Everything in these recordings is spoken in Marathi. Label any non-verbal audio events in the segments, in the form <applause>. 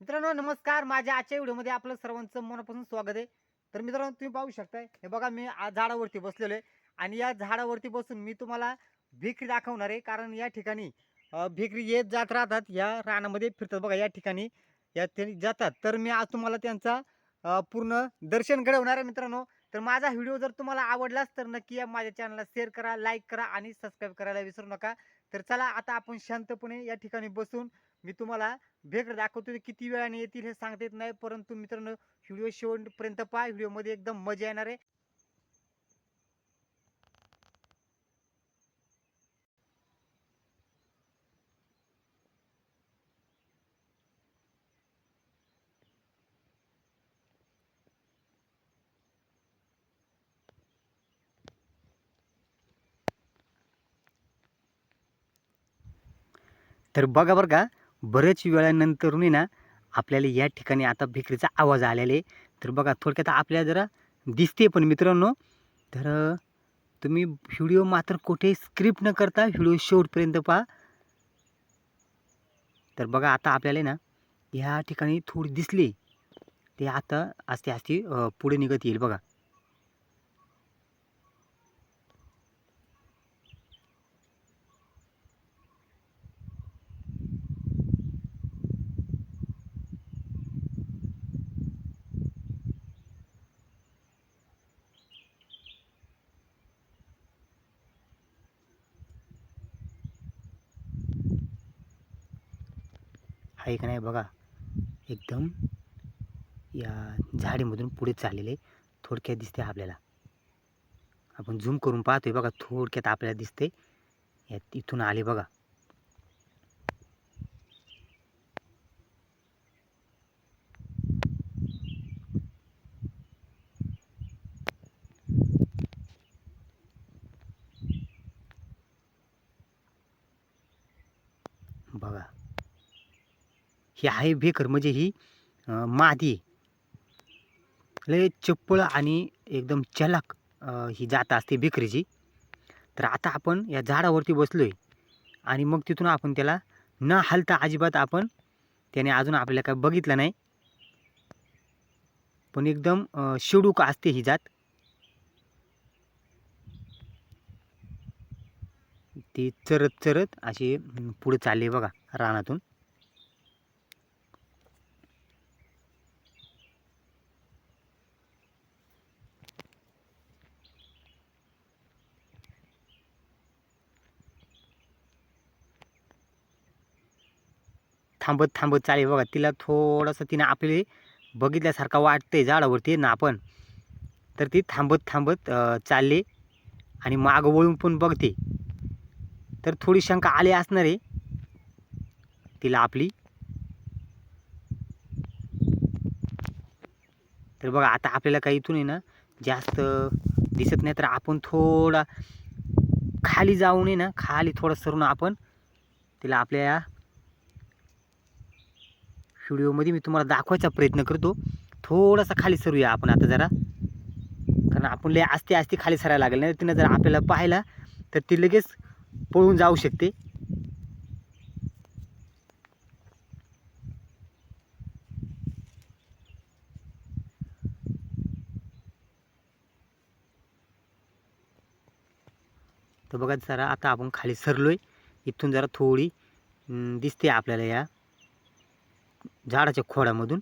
मित्रांनो नमस्कार. माझ्या आजच्या व्हिडिओमध्ये आपलं सर्वांचं मनापासून स्वागत आहे. तर मित्रांनो तुम्ही पाहू शकताय. हे बघा मी झाडावरती बसलेलो आहे. आणि या झाडावरती बसून मी तुम्हाला भिकरी दाखवणार आहे. कारण या ठिकाणी भिकरी येत जात राहतात. या रानामध्ये फिरतात. बघा या ठिकाणी या ते जातात. तर मी आज तुम्हाला त्यांचा पूर्ण दर्शन घडवणार आहे मित्रांनो. तर माझा व्हिडिओ जर तुम्हाला आवडलाच तर नक्की या माझ्या चॅनलला शेअर करा लाईक करा आणि सबस्क्राईब करायला विसरू नका. तर चला आता आपण शांतपणे या ठिकाणी बसून मी तुम्हाला भेट दाखवतो किती वेळाने येतील हे सांगता येत नाही परंतु मित्रांनो व्हिडिओ शेवटपर्यंत पहा व्हिडिओमध्ये एकदम मजा येणार आहे. तर बघा बरं का बरेच वेळानंतर ना आपल्याला या ठिकाणी आता भेकरीचा आवाज आलेला आहे. तर बघा थोडक्यात आपल्याला जरा दिसते पण मित्रांनो. तर तुम्ही व्हिडिओ मात्र कुठे स्क्रिप्ट न करता व्हिडिओ शेवटपर्यंत पहा. तर बघा आता आपल्याला ना ह्या ठिकाणी थोडी दिसली. ते आता आस्ते आस्ते पुढे निघत येईल बघा. आहे का नाही बघा. एकदम या झाडीमधून पुढे चाललेले थोडक्यात दिसते आपल्याला. आपण झूम करून पाहतोय बघा थोडक्यात आपल्याला दिसते. यात इथून आले बघा. बघा. ही आहे भेकर. म्हणजे ही मादी. लय चप्पळ आणि एकदम चलाक ही जात असते बेकरीची तर आता आपण या झाडावरती बसलो आहे आणि मग तिथून आपण त्याला न हलता अजिबात आपण त्याने अजून आपल्याला काय बघितलं नाही. पण एकदम शिडूक असते ही जात. ती चरत चरत अशी पुढे चालली बघा रानातून. थांबत थांबत चालेल. बघा तिला थोडंसं तिनं आपले बघितल्यासारखं वाटते झाडावरती ना आपण. तर ती थांबत थांबत चालले आणि माग वळून पण बघते. तर थोडी शंका आली असणार आहे तिला आपली. तर बघा आता आपल्याला काही इथून आहे ना जास्त दिसत नाही. तर आपण थोडा खाली जाऊन आहे ना खाली थोडं सरून आपण तिला आपल्या व्हिडिओमध्ये मी तुम्हाला दाखवायचा प्रयत्न करतो. थोडासा खाली सरूया आपण आता जरा. कारण आपण लय आस्ते आस्ते खाली सरायला लागेल नाही तिनं जर आपल्याला पाहिला तर ती लगेच पळून जाऊ शकते. तर बघा जरा आता आपण खाली सरलोय. इथून जरा थोडी दिसते आपल्याला या. झाडाच्या खोडामधून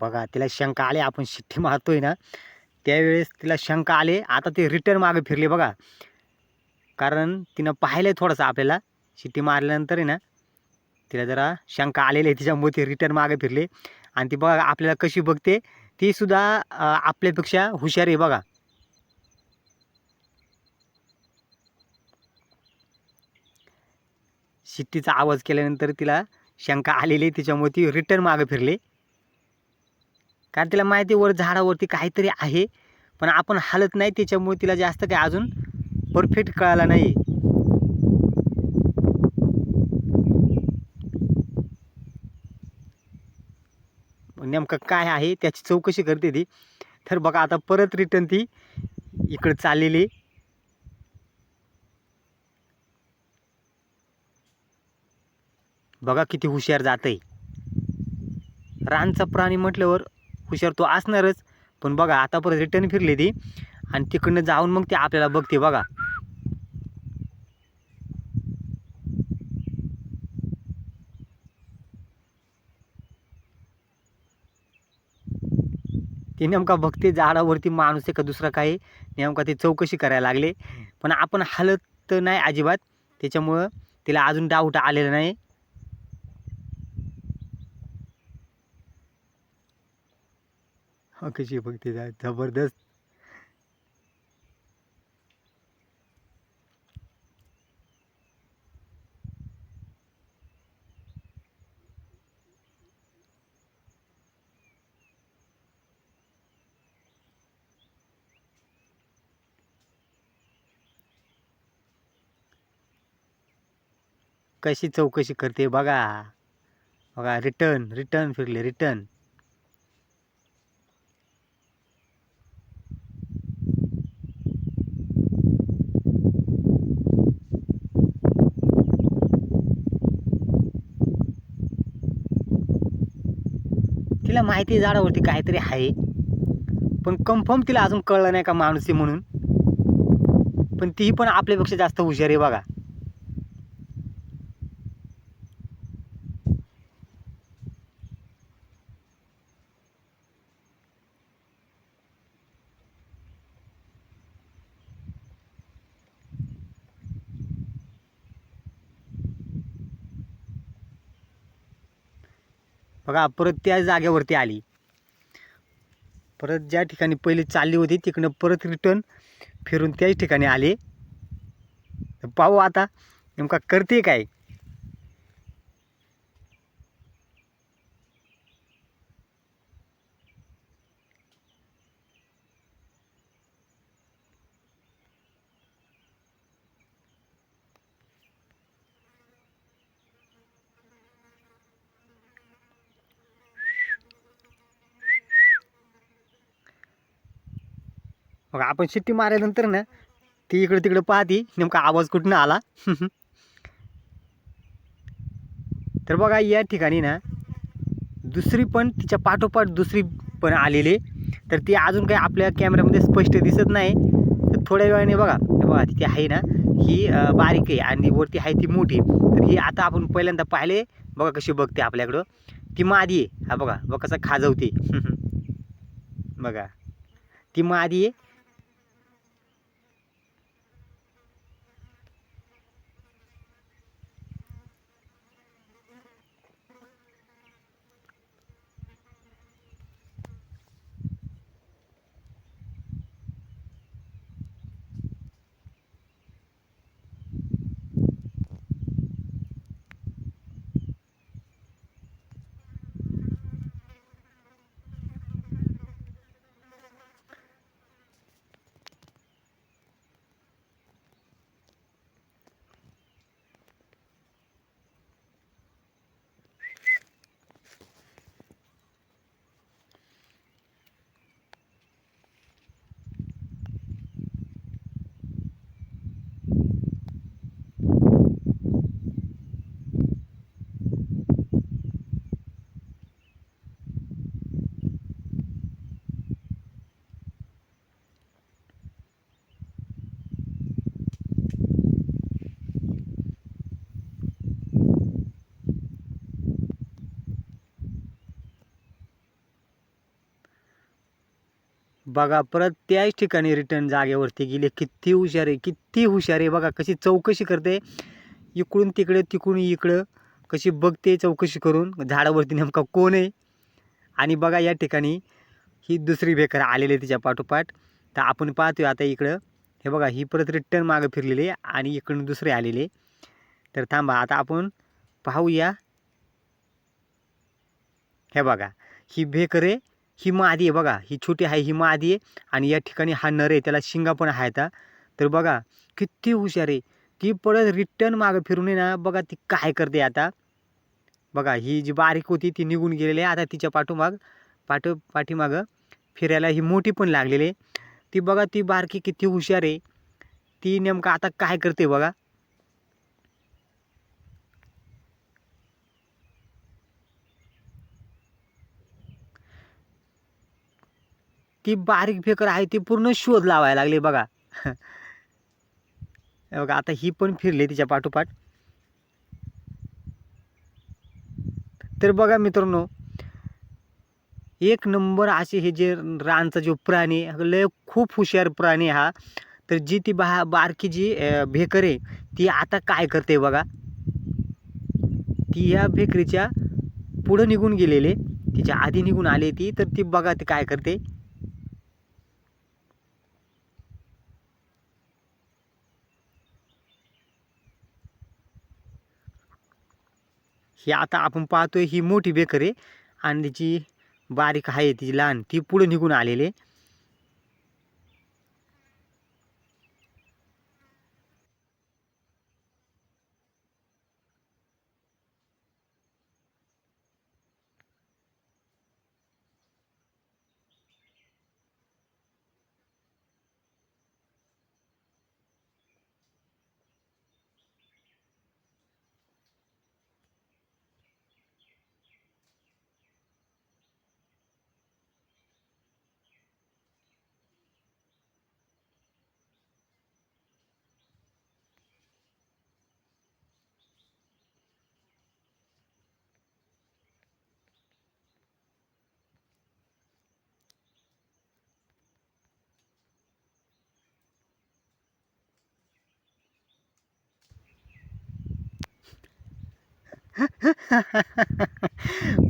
बघा तिला शंका आले आपण शिट्टी मारतोय ना त्यावेळेस तिला शंका आले. आता ते रिटर्न मागे फिरले बघा. कारण तिनं पाहिलं थोडंसं आपल्याला शिट्टी मारल्यानंतर आहे ना तिला जरा शंका आलेली आहे तिच्यामुळे ती रिटर्न मागे फिरले. आणि ती बघा आपल्याला कशी बघते ती सुद्धा आपल्यापेक्षा हुशार आहे बघा. शिट्टीचा आवाज केल्यानंतर तिला शंका आलेली आहे, त्याच्यामुळे ती रिटर्न मागं फिरले. कारण तिला माहिती आहे वर झाडावरती काहीतरी आहे पण आपण हालत नाही त्याच्यामुळे तिला जास्त काही अजून परफेक्ट कळाला नाही नेमकं काय आहे त्याची चौकशी करते ती. तर बघा आता परत रिटर्न ती इकडं चाललेली. बघा किती हुशार जात आहे रानचा प्राणी म्हटल्यावर हुशार तो असणारच. पण बघा आता परत रिटर्न फिरली ती. आणि तिकडनं जाऊन मग ती आपल्याला बघते बघा. ते नेमका बघते झाडावरती माणूस आहे का दुसरा काही. नेमका ते चौकशी करायला लागले. पण आपण हालत तर नाही अजिबात. त्याच्यामुळं तिला अजून डाऊट आलेला नाही. कशी बघते जा- जबरदस्त. कशी चौकशी करते बघा. बघा रिटर्न रिटर्न फिरले रिटर्न तिला माहिती आहे झाडावरती काहीतरी आहे. पण कन्फर्म तिला अजून कळलं नाही का माणूस आहे म्हणून. पण ती पण आपल्यापेक्षा जास्त हुशार आहे बघा. बघा परत त्या जागेवरती आली. परत ज्या ठिकाणी पहिले चालली होती तिकडनं परत रिटर्न फिरून त्याच ठिकाणी आले. पाहू आता नेमका करते काय? मग आपण शिट्टी मारल्यानंतर ना ती इकडं तिकडं पाहती नेमका आवाज कुठनं आला? <laughs> तर बघा या ठिकाणी ना दुसरी पण तिच्या पाठोपाठ दुसरी पण आलेली तर ती अजून काही आपल्या कॅमेऱ्यामध्ये स्पष्ट दिसत नाही. तर थोड्या वेळाने बघा बघा तिथे आहे ना ही बारीक आहे आणि वरती आहे ती मोठी तर ही आता आपण पहिल्यांदा पाहिले. बघा कशी बघते आपल्याकडं. ती मादी आहे. हा बघा बघा कसं खाजवते. <laughs> बघा. ती मादी आहे. बघा परत त्याच ठिकाणी रिटर्न जागेवरती गेले किती हुशार आहे किती हुशार आहे. बघा कशी चौकशी करते. इकडून तिकडे तिकडून इकडं कशी बघते चौकशी करून. झाडावरती नेमका कोण आहे? आणि बघा या ठिकाणी ही दुसरी बेकर आलेली आहे तिच्या पाठोपाठ. तर आपण पाहतोय आता इकडं. हे बघा ही परत रिटर्न मागं फिरलेली आहे आणि इकडून दुसरे आलेले तर थांबा आता आपण पाहूया. हे बघा ही बेकर आहे. ही मादी आहे बघा. ही छोटी आहे ही मादी आहे. आणि या ठिकाणी हा नर आहे त्याला शिंगा पण आहेत आता. तर बघा किती हुशार आहे. ती परत रिटर्न मागं फिरून आहे ना बघा ती काय करते आता. बघा ही जी बारीक होती ती निघून गेलेली आहे. आता तिच्या पाठोमाग पाठो पाठीमागं फिरायला ही मोठी पण लागलेली आहे. ती बघा ती बारकी किती हुशार आहे. ती नेमकं आता काय करते बघा. ती बारीक फेकर आहे ती पूर्ण शोध लावायला लागली बघा. बघा आता ही पण फिरली तिच्या पाठोपाठ. तर बघा मित्रांनो एक नंबर असे हे जे रानचा जो प्राणी लय खूप हुशार प्राणी हा. तर जी ती बा बारकी जी भेकर आहे ती आता काय करते बघा? ती या भेकरीच्या पुढं निघून गेलेले तिच्या आधी निघून आली ती तर ती बघा ती काय करते? ही आता आपण पाहतोय ही मोठी बेकर आहे आणि तिची बारीक आहे तिची लहान ती पुढे निघून आलेली आहे.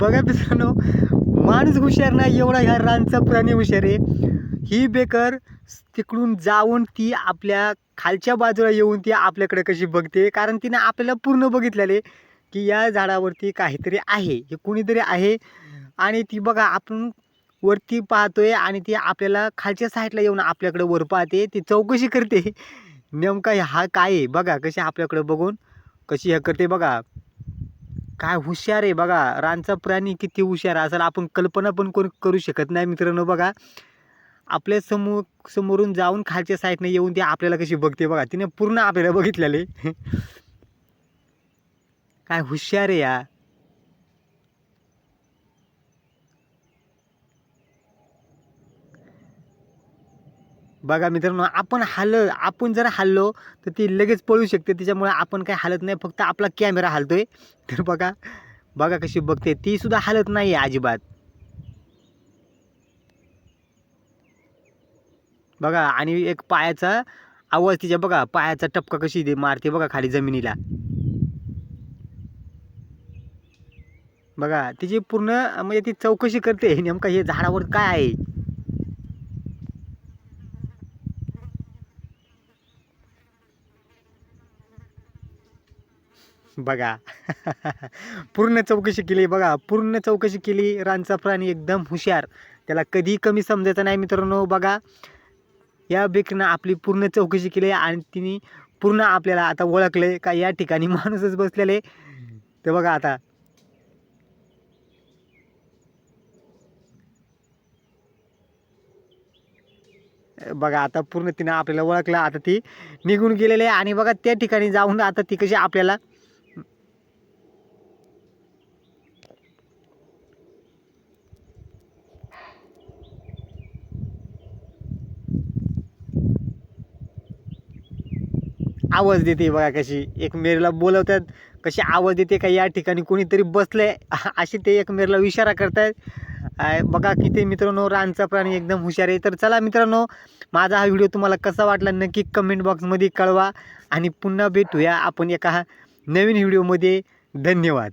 बघा मित्रांनो माणूस हुशार नाही एवढा ह्या रानचा प्राणी हुशार आहे. ही बेकर तिकडून जाऊन ती आपल्या खालच्या बाजूला येऊन ती आपल्याकडे कशी बघते कारण तिने आपल्याला पूर्ण बघितलेले की या झाडावरती काहीतरी आहे हे कुणीतरी आहे. आणि ती बघा आपण वरती पाहतोय आणि ती आपल्याला खालच्या साईडला येऊन आपल्याकडे वर पाहते ती चौकशी करते. नेमका हा काय आहे? बघा कशी आपल्याकडे बघून कशी हे करते बघा. काय हुशार आहे बघा. रानचा प्राणी किती हुशार असेल आपण कल्पना पण कोण करू शकत नाही मित्रांनो बघा. आपल्यासमोर समोरून जाऊन खालच्या साईडने येऊन ती आपल्याला कशी बघते बघा. तिने पूर्ण आपल्याला बघितलेले <laughs> काय हुशार आहे या बघा मित्रांनो आपण हाल आपण जर हल्लो तर ती लगेच पळू शकते. त्याच्यामुळे आपण काही हालत नाही फक्त आपला कॅमेरा हलतोय. तर बघा बघा कशी बघते. ती सुद्धा हालत नाही आहे अजिबात. बघा आणि एक पायाचा आवाज तिच्या बघा पायाचा टपका कशी दे मारते बघा खाली जमिनीला. बघा तिची पूर्ण म्हणजे ती चौकशी करते नेमका हे झाडावर काय आहे. बघा. पूर्ण चौकशी केली बघा. पूर्ण चौकशी केली रानचा प्राणी एकदम हुशार. त्याला कधी कमी समजायचं नाही मित्रांनो बघा. या बेकरीनं आपली पूर्ण चौकशी केली आणि तिने पूर्ण आपल्याला आता ओळखले का या ठिकाणी माणूसच बसलेले. ते बघा आता. बघा आता पूर्ण तिनं आपल्याला ओळखलं. आता ती निघून गेलेली आहे आणि बघा त्या ठिकाणी जाऊन आता ती कशी आपल्याला आवाज देते बघा कशी. एकमेरीला बोलवतात कशी आवाज देते का या ठिकाणी कोणीतरी बसलंय <laughs> अशी ते एकमेरीला इशारा करतायत. बघा किती मित्रांनो रानचा प्राणी एकदम हुशार आहे. तर चला मित्रांनो माझा हा व्हिडिओ तुम्हाला कसा वाटला नक्की कमेंट बॉक्समध्ये कळवा. आणि पुन्हा भेटूया आपण एका नवीन व्हिडिओमध्ये. धन्यवाद.